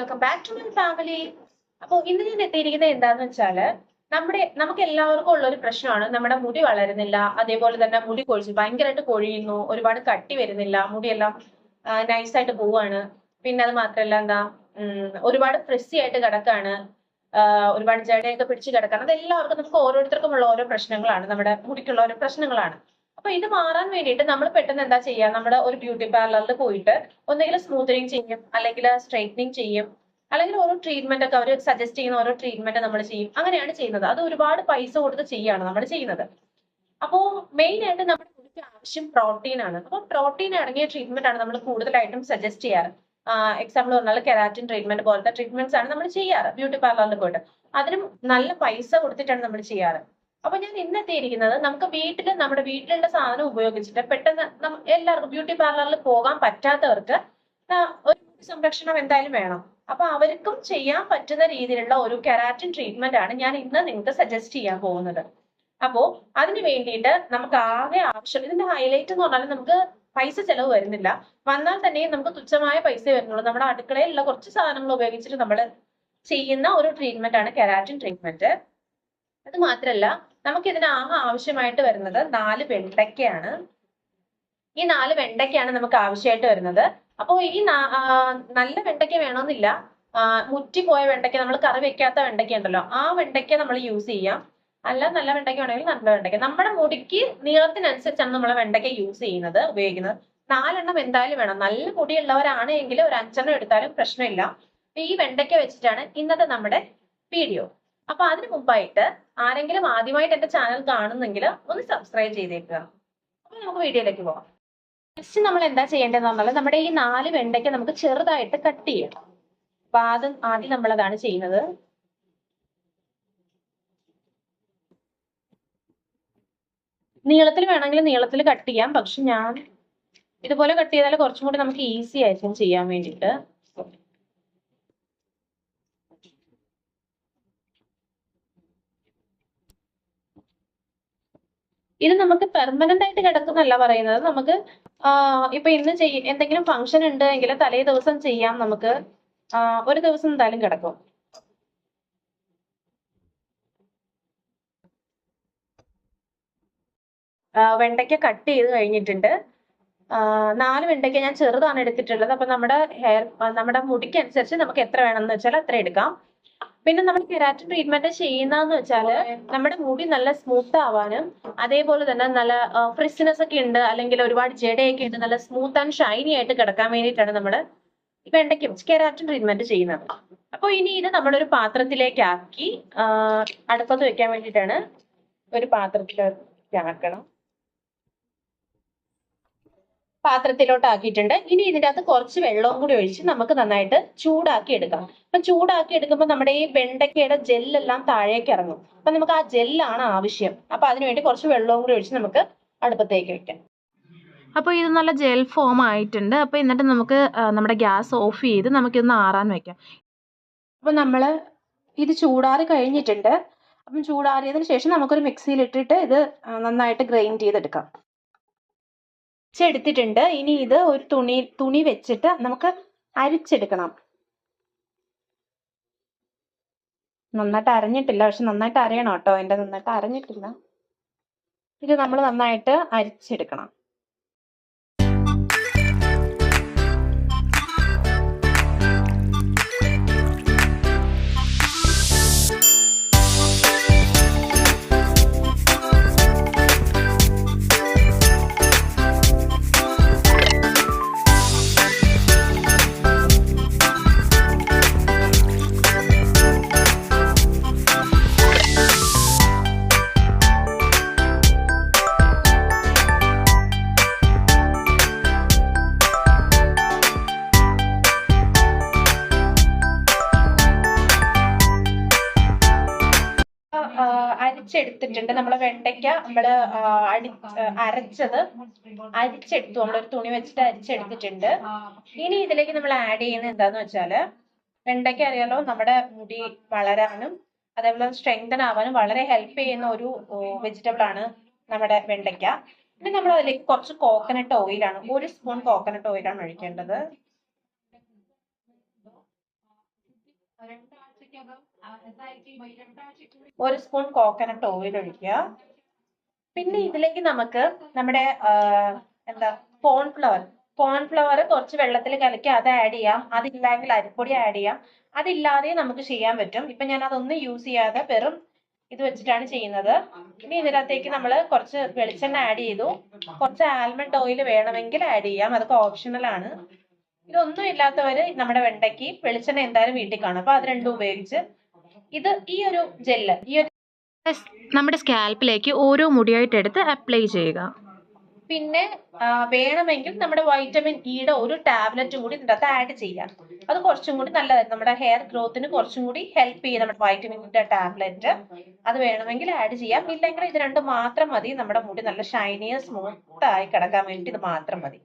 Welcome back to my family അപ്പോൾ ഇന്ന് ഞാൻ എത്തിയിരിക്കുന്നത് എന്താന്ന് വെച്ചാൽ നമ്മുടെ നമുക്ക് എല്ലാവർക്കും ഉള്ള ഒരു പ്രശ്നമാണ്. നമ്മുടെ മുടി വളരുന്നില്ല. അതേപോലെ തന്നെ മുടി കൊഴിച്ചു ഭയങ്കരമായിട്ട് കൊഴിയുന്നു. ഒരുപാട് കട്ടി വരുന്നില്ല. മുടിയെല്ലാം നൈസായിട്ട് പോവാണ്. പിന്നെ അത് മാത്രമല്ല എന്താ ഒരുപാട് ഫ്രിസി ആയിട്ട് കിടക്കാണ്. ഒരുപാട് ജടയൊക്കെ പിടിച്ച് കിടക്കാണ്. അതെല്ലാവർക്കും നമുക്ക് ഓരോരുത്തർക്കും ഉള്ള ഓരോ പ്രശ്നങ്ങളാണ്. നമ്മുടെ മുടിക്കുള്ള ഓരോ പ്രശ്നങ്ങളാണ്. അപ്പൊ ഇത് മാറാൻ വേണ്ടിയിട്ട് നമ്മൾ പെട്ടെന്ന് എന്താ ചെയ്യുക നമ്മുടെ ഒരു ബ്യൂട്ടി പാർലറിൽ പോയിട്ട് ഒന്നുകിൽ സ്മൂത്തനിങ് ചെയ്യും അല്ലെങ്കിൽ സ്ട്രൈറ്റനിങ് ചെയ്യും. അല്ലെങ്കിൽ ഓരോ ട്രീറ്റ്മെന്റ് ഒക്കെ അവർ സജസ്റ്റ് ചെയ്യുന്ന ഓരോ ട്രീറ്റ്മെന്റ് നമ്മൾ ചെയ്യും. അങ്ങനെയാണ് ചെയ്യുന്നത്. അത് ഒരുപാട് പൈസ കൊടുത്ത് ചെയ്യാണ് നമ്മൾ ചെയ്യുന്നത്. അപ്പോൾ മെയിൻ ആയിട്ട് നമ്മുടെ മുടിക്ക് ആവശ്യം പ്രോട്ടീൻ ആണ്. അപ്പോൾ പ്രോട്ടീൻ അടങ്ങിയ ട്രീറ്റ്മെന്റ് ആണ് നമ്മൾ കൂടുതലായിട്ടും സജസ്റ്റ് ചെയ്യാറ്. എക്സാമ്പിൾ പറഞ്ഞാൽ കെരാറ്റിൻ ട്രീറ്റ്മെന്റ് പോലത്തെ ട്രീറ്റ്മെന്റ്സ് ആണ് നമ്മൾ ചെയ്യാറ്. ബ്യൂട്ടി പാർലറിൽ പോയിട്ട്. അതിനും നല്ല പൈസ കൊടുത്തിട്ടാണ് നമ്മൾ ചെയ്യാറ്. അപ്പൊ ഞാൻ ഇന്ന് എത്തിയിരിക്കുന്നത് നമുക്ക് വീട്ടിൽ നമ്മുടെ വീട്ടിലുള്ള സാധനം ഉപയോഗിച്ചിട്ട് പെട്ടെന്ന് എല്ലാവർക്കും ബ്യൂട്ടി പാർലറിൽ പോകാൻ പറ്റാത്തവർക്ക് ഒരു സംരക്ഷണം എന്തായാലും വേണം. അപ്പൊ അവർക്കും ചെയ്യാൻ പറ്റുന്ന രീതിയിലുള്ള ഒരു കെരാറ്റിൻ ട്രീറ്റ്മെന്റ് ആണ് ഞാൻ ഇന്ന് നിങ്ങൾക്ക് സജസ്റ്റ് ചെയ്യാൻ പോകുന്നത്. അപ്പോ അതിന് വേണ്ടിയിട്ട് നമുക്ക് ആകെ ആവശ്യം ഇതിന്റെ ഹൈലൈറ്റ് എന്ന് പറഞ്ഞാൽ നമുക്ക് പൈസ ചെലവ് വരുന്നില്ല. വന്നാൽ തന്നെ നമുക്ക് തുച്ഛമായ പൈസ വരുന്നുള്ളൂ. നമ്മുടെ അടുക്കളയിലുള്ള കുറച്ച് സാധനങ്ങൾ ഉപയോഗിച്ചിട്ട് നമ്മൾ ചെയ്യുന്ന ഒരു ട്രീറ്റ്മെന്റ് ആണ് കെരാറ്റിൻ ട്രീറ്റ്മെന്റ് അത് മാത്രല്ല നമുക്ക് ഇതിന് ആകെ ആവശ്യമായിട്ട് വരുന്നത് നാല് വെണ്ടയ്ക്കയാണ്. ഈ നാല് വെണ്ടയ്ക്കയാണ് നമുക്ക് ആവശ്യമായിട്ട് വരുന്നത്. അപ്പോൾ ഈ നല്ല വെണ്ടയ്ക്ക വേണമെന്നില്ല. മുറ്റിപ്പോയ വെണ്ടയ്ക്ക നമ്മൾ കറി വെക്കാത്ത വെണ്ടയ്ക്ക ഉണ്ടല്ലോ ആ വെണ്ടയ്ക്ക നമ്മൾ യൂസ് ചെയ്യാം. അല്ല നല്ല വെണ്ടയ്ക്ക വേണമെങ്കിൽ നല്ല വെണ്ടയ്ക്ക. നമ്മുടെ മുടിക്ക് നീളത്തിനനുസരിച്ചാണ് നമ്മൾ വെണ്ടയ്ക്ക യൂസ് ചെയ്യുന്നത് ഉപയോഗിക്കുന്നത്. നാലെണ്ണം എന്തായാലും വേണം. നല്ല മുടി മുടിയുള്ളവരാണെങ്കിൽ ഒരു അഞ്ചെണ്ണം എടുത്താലും പ്രശ്നമില്ല. അപ്പൊ ഈ വെണ്ടയ്ക്ക വെച്ചിട്ടാണ് ഇന്നത്തെ നമ്മുടെ വീഡിയോ അപ്പൊ അതിനു മുമ്പായിട്ട് ആരെങ്കിലും ആദ്യമായിട്ട് എന്റെ ചാനൽ കാണുന്നെങ്കിൽ ഒന്ന് സബ്സ്ക്രൈബ് ചെയ്തേക്കുക. അപ്പൊ നമുക്ക് വീഡിയോയിലേക്ക് പോകാം ഫസ്റ്റ് നമ്മൾ എന്താ ചെയ്യേണ്ടതെന്ന് പറഞ്ഞാൽ നമ്മുടെ ഈ നാല് വെണ്ടയ്ക്ക നമുക്ക് ചെറുതായിട്ട് കട്ട് ചെയ്യണം അപ്പൊ ആദ്യം നമ്മൾ അതാണ് ചെയ്യുന്നത്. നീളത്തിൽ വേണമെങ്കിൽ നീളത്തിൽ കട്ട് ചെയ്യാം. പക്ഷെ ഞാൻ ഇതുപോലെ കട്ട് ചെയ്താൽ കുറച്ചും കൂടി നമുക്ക് ഈസി ആയിരിക്കും ചെയ്യാൻ വേണ്ടിയിട്ട്. ഇത് നമുക്ക് പെർമനന്റ് ആയിട്ട് കിടക്കുന്നല്ല പറയുന്നത്. നമുക്ക് ഇപ്പൊ ഇന്ന് ചെയ്യ എന്തെങ്കിലും ഫംഗ്ഷൻ ഉണ്ട് എങ്കിൽ തലേ ദിവസം ചെയ്യാം നമുക്ക്. ഒരു ദിവസം എന്തായാലും കിടക്കും. വെണ്ടയ്ക്ക കട്ട് ചെയ്ത് കഴിഞ്ഞിട്ടുണ്ട്. നാല് വെണ്ടയ്ക്ക ഞാൻ ചെറുതാണ് എടുത്തിട്ടുള്ളത്. അപ്പൊ നമ്മുടെ ഹെയർ നമ്മുടെ മുടിക്ക് അനുസരിച്ച് നമുക്ക് എത്ര വേണമെന്ന് വെച്ചാൽ അത്ര എടുക്കാം. പിന്നെ നമ്മൾ കെരാറ്റിൻ ട്രീറ്റ്മെന്റ് ചെയ്യുന്നതെന്ന് വെച്ചാൽ നമ്മുടെ മുടി നല്ല സ്മൂത്ത് ആവാനും അതേപോലെ തന്നെ നല്ല ഫ്രിസ്നെസ് ഒക്കെ ഉണ്ട് അല്ലെങ്കിൽ ഒരുപാട് ജടയൊക്കെ ഉണ്ട് നല്ല സ്മൂത്ത് ആൻഡ് ഷൈനി ആയിട്ട് കിടക്കാൻ വേണ്ടിയിട്ടാണ് നമ്മൾ ഇപ്പൊ വെച്ച് കെരാറ്റിൻ ട്രീറ്റ്മെന്റ് ചെയ്യുന്നത്. അപ്പോൾ ഇനി ഇത് നമ്മളൊരു പാത്രത്തിലേക്ക് ആക്കി അടുപ്പത്ത് വെക്കാൻ വേണ്ടിയിട്ടാണ് ഒരു പാത്രത്തിലേക്ക് ആക്കണം. പാത്രത്തിലോട്ട് ആക്കിയിട്ടുണ്ട്. ഇനി ഇതിന്റെ അകത്ത് കുറച്ച് വെള്ളവും കൂടി ഒഴിച്ച് നമുക്ക് നന്നായിട്ട് ചൂടാക്കി എടുക്കാം. അപ്പൊ ചൂടാക്കി എടുക്കുമ്പോൾ നമ്മുടെ ഈ വെണ്ടയ്ക്കയുടെ ജെല്ലെല്ലാം താഴേക്ക് ഇറങ്ങും. അപ്പൊ നമുക്ക് ആ ജെല്ലാണ് ആവശ്യം. അപ്പൊ അതിനുവേണ്ടി കുറച്ച് വെള്ളവും കൂടി ഒഴിച്ച് നമുക്ക് അടുപ്പത്തേക്ക് വെക്കാം. അപ്പോൾ ഇത് നല്ല ജെൽ ഫോം ആയിട്ടുണ്ട്. അപ്പോൾ എന്നിട്ട് നമുക്ക് നമ്മുടെ ഗ്യാസ് ഓഫ് ചെയ്ത് നമുക്കിതൊന്ന് ആറാൻ വെക്കാം. അപ്പൊ നമ്മൾ ഇത് ചൂടാറി കഴിഞ്ഞിട്ടുണ്ട്. അപ്പം ചൂടാറിയതിന് ശേഷം നമുക്കൊരു മിക്സിയിൽ ഇട്ടിട്ട് ഇത് നന്നായിട്ട് ഗ്രൈൻഡ് ചെയ്തെടുക്കാം. എടുത്തിട്ടുണ്ട് ഇനി ഇത് ഒരു തുണി തുണി വെച്ചിട്ട് നമുക്ക് അരിച്ചെടുക്കണം. നന്നായിട്ട് അരഞ്ഞിട്ടില്ല. പക്ഷെ നന്നായിട്ട് അരയണം കേട്ടോ. എന്റെ നന്നായിട്ട് അരഞ്ഞിട്ടില്ല. ഇത് നമ്മൾ നന്നായിട്ട് അരിച്ചെടുക്കണം. അരിച്ചെടുത്തിട്ടുണ്ട്. നമ്മൾ വെണ്ടയ്ക്ക നമ്മൾ ആ, അടി അരച്ചത് അരിച്ചെടുത്തു. നമ്മളൊരു തുണി വെച്ചിട്ട് അരിച്ചെടുത്തിട്ടുണ്ട്. ഇനി ഇതിലേക്ക് നമ്മൾ ആഡ് ചെയ്യുന്നത് എന്താന്ന് വെച്ചാൽ വെണ്ടയ്ക്ക അറിയാലോ നമ്മുടെ മുടി വളരാനും അതേപോലെ സ്ട്രെങ്തൻ ആവാനും വളരെ ഹെൽപ്പ് ചെയ്യുന്ന ഒരു വെജിറ്റബിൾ ആണ് നമ്മുടെ വെണ്ടയ്ക്ക. ഇനി നമ്മൾ അതിലേക്ക് കുറച്ച് കോക്കനട്ട് ഓയിലാണ് ഒരു സ്പൂൺ കോക്കനട്ട് ഓയിലാണ് ഒഴിക്കേണ്ടത്. ഒരു സ്പൂൺ കോക്കനട്ട് ഓയിൽ ഒഴിക്കുക. പിന്നെ ഇതിലേക്ക് നമുക്ക് നമ്മുടെ എന്താ കോൺഫ്ലവർ കോൺഫ്ലവർ കുറച്ച് വെള്ളത്തിൽ കലക്കി അത് ആഡ് ചെയ്യാം. അതില്ലെങ്കിൽ അരിപ്പൊടി ആഡ് ചെയ്യാം. അതില്ലാതെ നമുക്ക് ചെയ്യാൻ പറ്റും. ഇപ്പൊ ഞാൻ അതൊന്നും യൂസ് ചെയ്യാതെ വെറും ഇത് വെച്ചിട്ടാണ് ചെയ്യുന്നത്. ഇനി ഇതിനകത്തേക്ക് നമ്മൾ കുറച്ച് വെളിച്ചെണ്ണ ആഡ് ചെയ്തു. കുറച്ച് ആൽമണ്ട് ഓയിൽ വേണമെങ്കിൽ ആഡ് ചെയ്യാം. അതൊക്കെ ഓപ്ഷണൽ ആണ്. ഇതൊന്നും ഇല്ലാത്തവര് നമ്മുടെ വെണ്ടയ്ക്ക് വെളിച്ചെണ്ണ എന്തായാലും വീട്ടിൽ കാണും. അപ്പൊ അത് രണ്ടും ഉപയോഗിച്ച് ഇത് ഈ ഒരു ജെല്ല് ഈ ഒരു നമ്മുടെ സ്കാൽപ്പിലേക്ക് ഓരോ മുടിയായിട്ട് എടുത്ത് അപ്ലൈ ചെയ്യുക. പിന്നെ വേണമെങ്കിൽ നമ്മുടെ വൈറ്റമിൻ ഇയുടെ ഒരു ടാബ്ലറ്റ് കൂടി ഇതിന്റെ അകത്ത് ആഡ് ചെയ്യാം. അത് കുറച്ചും കൂടി നല്ലതായിരിക്കും. നമ്മുടെ ഹെയർ ഗ്രോത്തിന് കുറച്ചും കൂടി ഹെൽപ്പ് ചെയ്യും നമ്മുടെ വൈറ്റമിന്റെ ടാബ്ലറ്റ് അത് വേണമെങ്കിൽ ആഡ് ചെയ്യാം. ഇല്ലെങ്കിൽ ഇത് രണ്ട് മാത്രം മതി. നമ്മുടെ മുടി നല്ല ഷൈനിയും സ്മൂത്ത് ആയി കിടക്കാൻ വേണ്ടി ഇത് മാത്രം മതി.